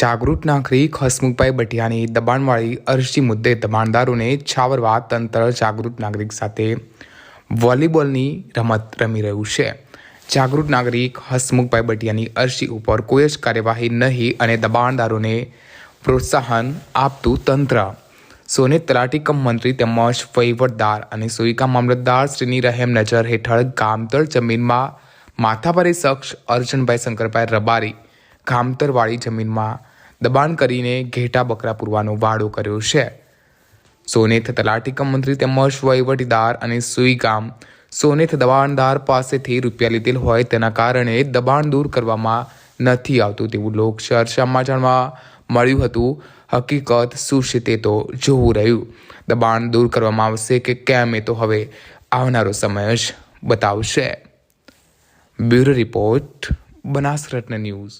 જાગૃત નાગરિક હસમુખભાઈ બટિયાની દબાણવાળી અરજી મુદ્દે દબાણદારોને છાવરવા તંત્ર જાગૃત નાગરિક સાથે વોલીબોલની રમત રમી રહ્યું છે. જાગૃત નાગરિક હસમુખભાઈ બટિયાની અરજી ઉપર કોઈ જ કાર્યવાહી નહીં અને દબાણદારોને પ્રોત્સાહન આપતું તંત્ર. સોને તલાટીકમ મંત્રી તેમજ વહીવટદાર અને સોઈકા મામલતદાર શ્રીની રહેમ નજર હેઠળ ગામતળ જમીનમાં માથાભારી શખ્સ અર્જનભાઈ શંકરભાઈ રબારી ગામતરવાળી જમીનમાં દબાણ કરીને ઘેટા બકરા પૂરવાનો વાડો કર્યો છે. સોનેથ તલાટીકમ મંત્રી તેમજ વહીવટીદાર અને સુઈગામ સોનેથ દબાણદાર પાસેથી રૂપિયા લીધેલ હોય તેના કારણે દબાણ દૂર કરવામાં નથી આવતું તેવું લોક ચર્ચામાં જાણવા મળ્યું હતું. હકીકત શું છે તે તો જોવું રહ્યું. દબાણ દૂર કરવામાં આવશે કે કેમ એ તો હવે આવનારો સમય જ બતાવશે. Bureau report Banasratna news.